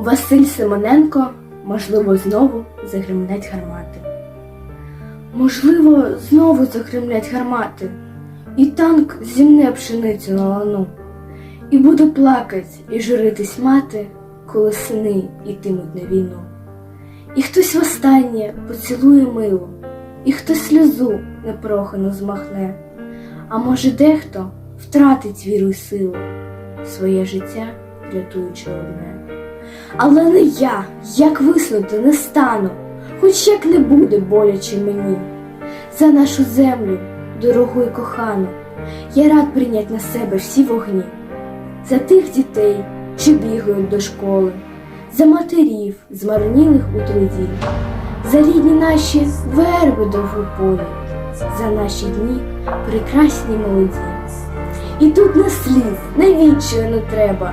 Василь Симоненко, можливо, знову загремлять гармати. Можливо, знову загремлять гармати, і танк зімне пшеницю на лану. І буду плакать і журитись мати, коли сини йтимуть на війну. І хтось востаннє поцілує мило, і хтось сльозу непрохану змахне, а може, дехто втратить віру й силу, своє життя рятуючи одне. Але не я, як виснути не стану, хоч як не буде боляче мені. За нашу землю, дорогу і кохану, я рад прийнять на себе всі вогні, за тих дітей, що бігають до школи, за матерів, змарнілих у труді, за рідні наші верби довгополі, за наші дні прекрасні молоді. І тут не сліз, не відчаю не треба,